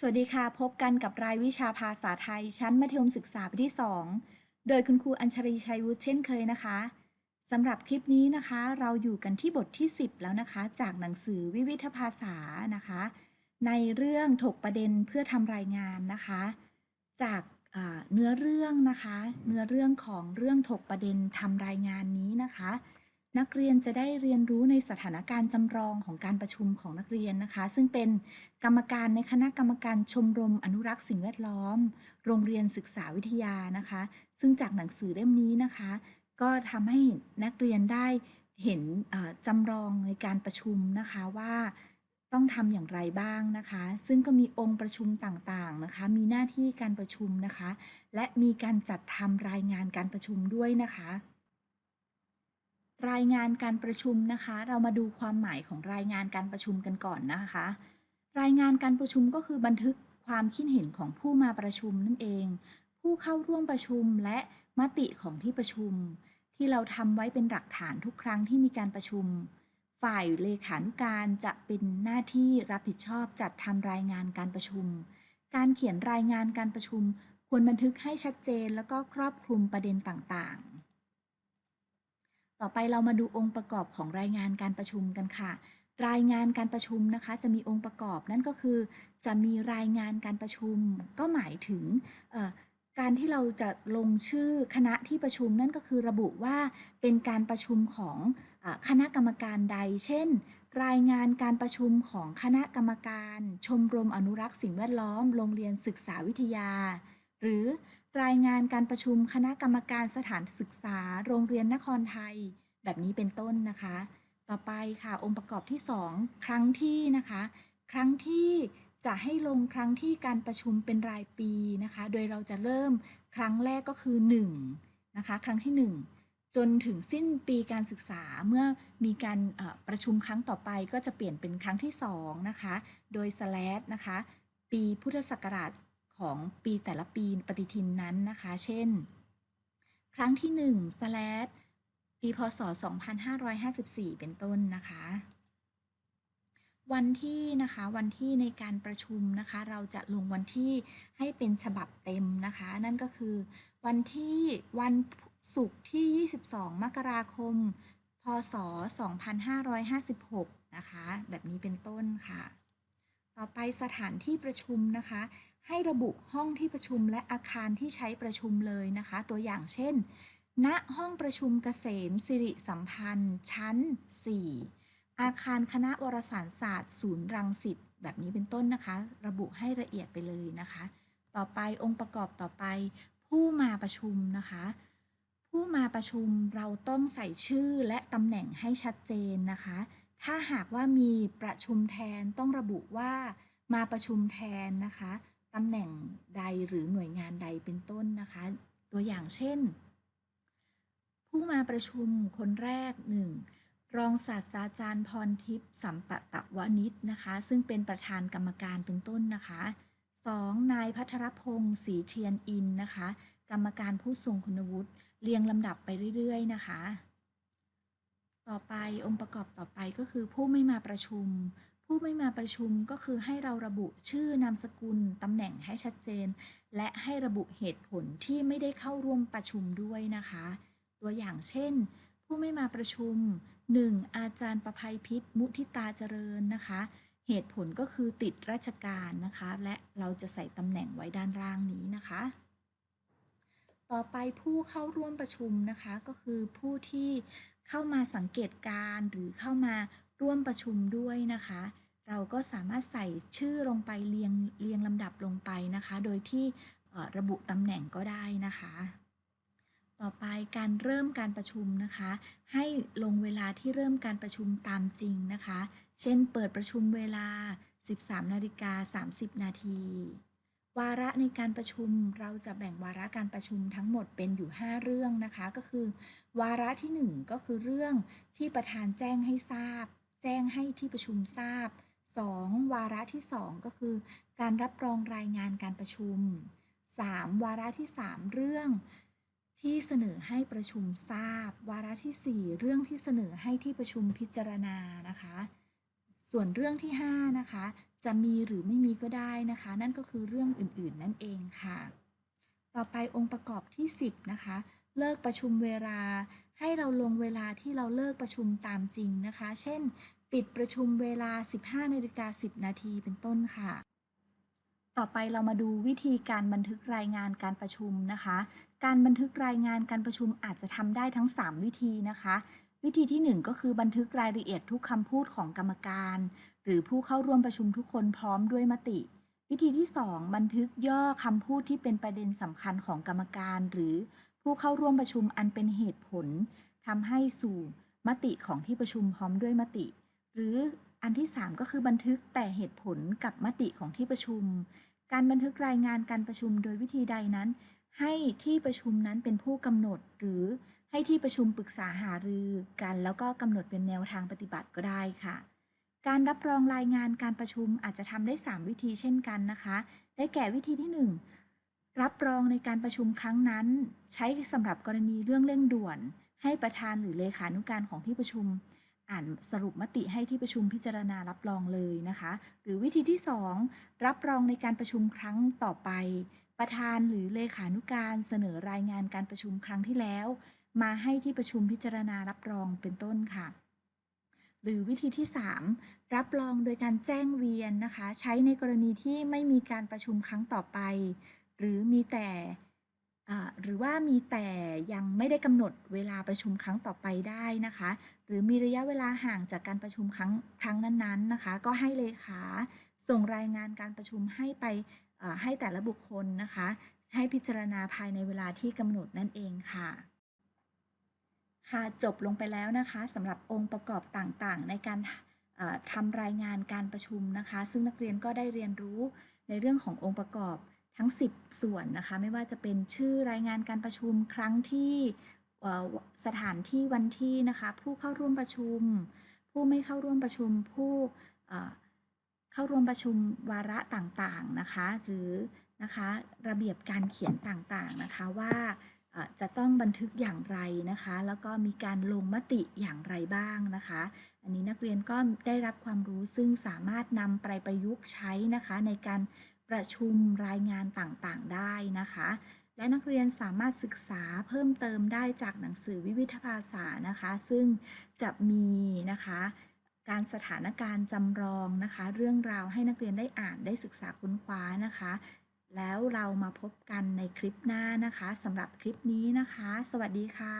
สวัสดีค่ะ พบกันกับรายวิชาภาษาไทย ชั้นมัธยมศึกษาปีที่ 2 โดยคุณครูอัญชรีชัยวุฒิเช่นเคยนะคะสำหรับคลิปนี้นะคะ เราอยู่กันที่บทที่ 10 แล้วนะคะ จากหนังสือวิวิธภาษานะคะ ในเรื่องถกประเด็นเพื่อทำรายงานนะคะ จากเนื้อเรื่องนะคะ เนื้อเรื่องของเรื่องถกประเด็นทำรายงานนี้นะคะ นักเรียนจะได้เรียนรู้ในสถานการณ์จำลองของการประชุมของนักเรียนนะคะ ซึ่งเป็นกรรมการในคณะกรรมการชมรมอนุรักษ์สิ่งแวดล้อม โรงเรียนศึกษาวิทยานะคะ ซึ่งจากหนังสือเล่มนี้นะคะ ก็ทำให้นักเรียนได้เห็นจำลองในการประชุมนะคะว่าต้องทำอย่างไรบ้างนะคะ ซึ่งก็มีองค์ประชุมต่างๆนะคะ มีหน้าที่การประชุมนะคะ และมีการจัดทำรายงานการประชุมด้วยนะคะ รายงานการประชุมนะคะ เรามาดูความหมายของรายงานการประชุมกันก่อนนะคะ รายงานการประชุมก็คือบันทึกความคิดเห็นของผู้มาประชุมนั่นเอง ผู้เข้าร่วมประชุมและมติของที่ประชุม ที่เราทำไว้เป็นหลักฐานทุกครั้งที่มีการประชุม ฝ่ายเลขานุการจะเป็นหน้าที่รับผิดชอบจัดทำรายงานการประชุม การเขียนรายงานการประชุม ควรบันทึกให้ชัดเจนแล้วก็ครอบคลุมประเด็นต่างๆ ต่อไปเรามาดูองค์ประกอบของรายงานการประชุมกันค่ะ รายงานการประชุมนะคะ จะมีองค์ประกอบนั่นก็คือ จะมีรายงานการประชุม ก็หมายถึงการที่เราจะลงชื่อคณะที่ประชุมนั่นก็คือระบุว่าเป็นการประชุมของอคณะกรรมการใด เช่น รายงานการประชุมของคณะกรรมการ ชมรมอนุรักษ์สิ่งแวดล้อม โรงเรียนศึกษาวิทยา หรือ รายงานการประชุมคณะกรรมการสถานศึกษา โรงเรียนนครไทย แบบนี้เป็นต้นนะคะ ต่อไปค่ะองค์ประกอบที่ 2 ครั้งที่นะคะ ครั้งที่จะให้ลงครั้งที่การประชุมเป็นรายปีนะคะ โดยเราจะเริ่มครั้งแรกก็คือ1นะคะครั้งที่ 1 จนถึงสิ้นปีการศึกษาเมื่อมีการประชุมครั้งต่อไปก็จะเปลี่ยนเป็นครั้งที่2นะคะ โดยสแลดนะคะ ปีพุทธศักราช ของปีแต่ละปีปฏิทินนั้นนะคะ เช่น ครั้งที่1สแลดปีพศ 2554 เป็นต้นนะคะ วันที่นะคะวันที่ในการประชุมนะคะ เราจะลงวันที่ให้เป็นฉบับเต็มนะคะ นั่นก็คือ วันที่วันศุกร์ที่ 22 มกราคม พศ 2556 นะคะ แบบนี้เป็นต้นค่ะ ต่อไปสถานที่ประชุมนะคะ ให้ระบุห้องที่ประชุมและอาคารที่ใช้ประชุมเลยนะคะ ตัวอย่างเช่น ณห้องประชุมเกษมสิริสัมพันธ์ ชั้น 4 อาคารคณะวารสารศาสตร์ ศูนย์รังสิตแบบนี้เป็นต้นนะคะ ระบุให้ละเอียดไปเลยนะคะ ต่อไปองค์ประกอบต่อไป ผู้มาประชุมนะคะ ผู้มาประชุมเราต้องใส่ชื่อและตำแหน่งให้ชัดเจนนะคะ ถ้าหากว่ามีประชุมแทนต้องระบุว่ามาประชุมแทนนะคะตำแหน่งใดหรือหน่วยงานใดเป็นต้นนะคะ ตัวอย่างเช่น ผู้มาประชุมคนแรก 1. รองศาสตราจารย์พรทิพย์สัมปตะวณิชนะคะ ซึ่งเป็นประธานกรรมการเป็นต้นนะคะ 2. นายพัทรพงศ์ศรีเทียนอินนะคะ กรรมการผู้ทรงคุณวุฒิเรียงลำดับไปเรื่อย ๆ นะคะ ต่อไปองค์ประกอบต่อไปก็คือผู้ไม่มาประชุม ผู้ไม่มาประชุมก็คือให้เราระบุชื่อนามสกุลตำแหน่งให้ชัดเจน และให้ระบุเหตุผลที่ไม่ได้เข้าร่วมประชุมด้วยนะคะ ตัวอย่างเช่น ผู้ไม่มาประชุม 1. อาจารย์ประภัยพิษมุทิตาเจริญนะคะ เหตุผลก็คือติดราชการนะคะ และเราจะใส่ตำแหน่งไว้ด้านล่างนี้นะคะ ต่อไปผู้เข้าร่วมประชุมนะคะก็คือผู้ที่เข้ามาสังเกตการ์หรือเข้ามาร่วมประชุมด้วยนะคะ เราก็สามารถใส่ชื่อลงไปเรียงเรียงลำดับลงไปนะคะ โดยที่ระบุตำแหน่งก็ได้นะคะ ต่อไปการเริ่มการประชุมนะคะ ให้ลงเวลาที่เริ่มการประชุมตามจริงนะคะ เช่น เปิดประชุมเวลา 13นาฬิกา30 นาที วาระในการประชุมเราจะแบ่งวาระการประชุมทั้งหมดเป็นอยู่ 5 เรื่องนะคะ ก็คือ วาระที่ 1 ก็คือเรื่องที่ประธานแจ้งให้ทราบ แจ้งให้ที่ประชุมทราบ 2. วาระที่ 2 ก็คือ การรับรองรายงานการประชุม 3. วาระที่ 3 เรื่องที่เสนอให้ประชุมทราบ วาระที่ 4 เรื่องที่เสนอให้ที่ประชุมพิจารณานะคะ ส่วนเรื่องที่ 5 นะคะ จะมีหรือไม่มีก็ได้นะคะ นั่นก็คือเรื่องอื่นๆนั่นเองค่ะ ต่อไปองค์ประกอบที่ 10 นะคะ เลิกประชุมเวลา ให้เราลงเวลาที่เราเลิกประชุมตามจริงนะคะ เช่น ปิดประชุมเวลา 15นาฬิกา10 นาทีเป็นต้นค่ะ ต่อไปเรามาดูวิธีการบันทึกรายงานการประชุมนะคะ การบันทึกรายงานการประชุมอาจจะทำได้ทั้ง 3 วิธีนะคะ วิธีที่ 1 ก็คือบันทึกรายละเอียดทุกคำพูดของกรรมการ หรือผู้เข้าร่วมประชุมทุกคนพร้อมด้วยมติ วิธีที่ 2 บันทึกย่อคำพูดที่เป็นประเด็นสำคัญของกรรมการ หรือผู้เข้าร่วมประชุมอันเป็นเหตุผลทำให้สู่มติของที่ประชุมพร้อมด้วยมติ หรืออันที่ 3 ก็คือบันทึกแต่เหตุผลกับมติของที่ประชุม การบันทึกรายงานการประชุมโดยวิธีใดนั้น ให้ที่ประชุมนั้นเป็นผู้กำหนดหรือ ให้ที่ประชุมปรึกษาหารือกัน แล้วก็กำหนดเป็นแนวทางปฏิบัติก็ได้ค่ะ การรับรองรายงานการประชุมอาจจะทำได้ 3 วิธีเช่นกันนะคะ ได้แก่วิธีที่ 1 รับรองในการประชุมครั้งนั้น ใช้สำหรับกรณีเรื่องเร่งด่วน ให้ประธานหรือเลขานุการของที่ประชุม อ่านสรุปมติให้ที่ประชุมพิจารณารับรองเลยนะคะ หรือวิธีที่ 2 รับรองในการประชุมครั้งต่อไป ประธานหรือเลขานุการเสนอรายงานการประชุมครั้งที่แล้ว มาให้ที่ประชุมพิจารณารับรองเป็นต้นค่ะ หรือวิธีที่ 3 รับรองโดยการแจ้งเวียนนะคะ ใช้ในกรณีที่ไม่มีการประชุมครั้งต่อไป หรือมีแต่หรือว่ามีแต่ยังไม่ได้กำหนดเวลาประชุมครั้งต่อไปได้นะคะ หรือมีระยะเวลาห่างจากการประชุมครั้งครั้งนั้นๆนะคะ ก็ให้เลขาส่งรายงานการประชุมให้ไปให้แต่ละบุคคลนะคะ ให้พิจารณาภายในเวลาที่กำหนดนั่นเองค่ะ ค่ะจบลงไปแล้วนะคะสำหรับองค์ประกอบต่างๆ ในการทำรายงานการประชุมนะคะ ซึ่งนักเรียนก็ได้เรียนรู้ในเรื่องขององค์ประกอบทั้ง 10 ส่วนนะคะ ไม่ว่าจะเป็นชื่อรายงานการประชุมครั้งที่สถานที่วันที่นะคะ ผู้เข้าร่วมประชุม ผู้ไม่เข้าร่วมประชุม ผู้เข้าร่วมประชุมวาระต่างๆนะคะ หรือนะคะระเบียบการเขียนต่างๆนะคะว่า จะต้องบันทึกอย่างไรนะคะ แล้วก็มีการลงมติอย่างไรบ้างนะคะ อันนี้นักเรียนก็ได้รับความรู้ซึ่งสามารถนำไปประยุกต์ใช้นะคะ ในการประชุมรายงานต่างๆ ได้นะคะ และนักเรียนสามารถศึกษาเพิ่มเติมได้จากหนังสือวิวิธภาษานะคะ ซึ่งจะมีนะคะการสถานการณ์จำลองนะคะ เรื่องราวให้นักเรียนได้อ่านได้ศึกษาค้นคว้านะคะ แล้วเรามาพบกันในคลิปหน้านะคะสำหรับคลิปนี้นะคะ สวัสดีค่ะ